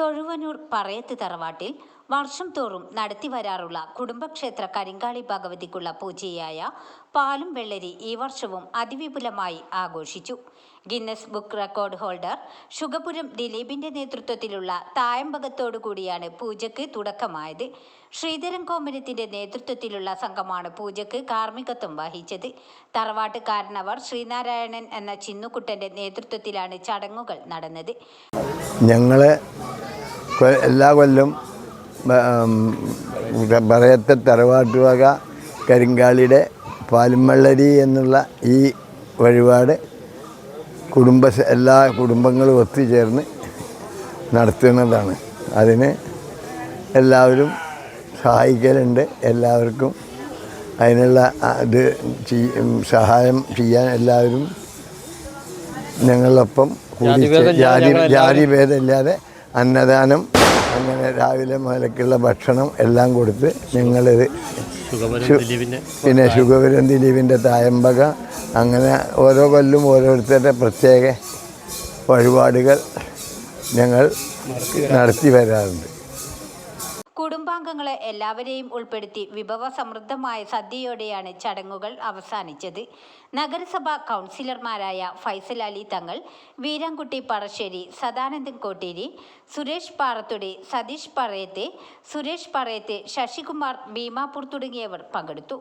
തൊഴുവനൂർ പറയത്ത് തറവാട്ടിൽ വർഷം തോറും നടത്തി വരാറുള്ള കുടുംബക്ഷേത്ര കരിങ്കാളി ഭഗവതിക്കുള്ള പൂജയായ പാലും വെള്ളരി ഈ വർഷവും അതിവിപുലമായി ആഘോഷിച്ചു. Guinness book record holder Sukapuram ദിലീപിന്റെ നേതൃത്വത്തിലുള്ള തായമ്പകത്തോടു കൂടിയാണ് പൂജയ്ക്ക് തുടക്കമായത്. ശ്രീധരൻ കോമരത്തിന്റെ നേതൃത്വത്തിലുള്ള സംഘമാണ് പൂജയ്ക്ക് കാർമ്മികത്വം വഹിച്ചത്. തറവാട്ട് കാരണവർ ശ്രീനാരായണൻ എന്ന ചിന്നുകുട്ടന്റെ നേതൃത്വത്തിലാണ് ചടങ്ങുകൾ നടന്നത്. ഞങ്ങളെ എല്ലാ കൊല്ലം പറയത്തെ തറവാട്ട് വക കരിങ്കാളിയുടെ പാലുമള്ളരി എന്നുള്ള ഈ വഴിപാട് കുടുംബ എല്ലാ കുടുംബങ്ങളും ഒത്തുചേർന്ന് നടത്തുന്നതാണ്. അതിന് എല്ലാവരും സഹായിക്കലുണ്ട്. എല്ലാവർക്കും അതിനുള്ള ഇത് സഹായം ചെയ്യാൻ എല്ലാവരും ഞങ്ങളൊപ്പം കൂടി ജാതി ഭേദമില്ലാതെ അന്നദാനം അങ്ങനെ രാവിലെ മുതലക്കുള്ള ഭക്ഷണം എല്ലാം കൊടുത്ത് ഞങ്ങളിത് പിന്നെ ശുഗപുരം ദിലീപിന്റെ തായമ്പക അങ്ങനെ ഓരോ കൊല്ലും ഓരോരുത്തരുടെ പ്രത്യേക വഴിപാടുകൾ ഞങ്ങൾ നടത്തി വരാറുണ്ട്. കുടുംബാംഗങ്ങളെ എല്ലാവരെയും ഉൾപ്പെടുത്തി വിഭവ സമൃദ്ധമായ സദ്യയോടെയാണ് ചടങ്ങുകൾ അവസാനിച്ചത്. നഗരസഭാ കൗൺസിലർമാരായ ഫൈസൽ അലി തങ്ങൾ വീരാൻകുട്ടി പറശ്ശേരി സദാനന്ദൻ കോട്ടേരി സുരേഷ് പാറത്തുടി സതീഷ് പറയത്തെ സുരേഷ് പറയത്തെ ശശികുമാർ ഭീമാപൂർ തുടങ്ങിയവർ പങ്കെടുത്തു.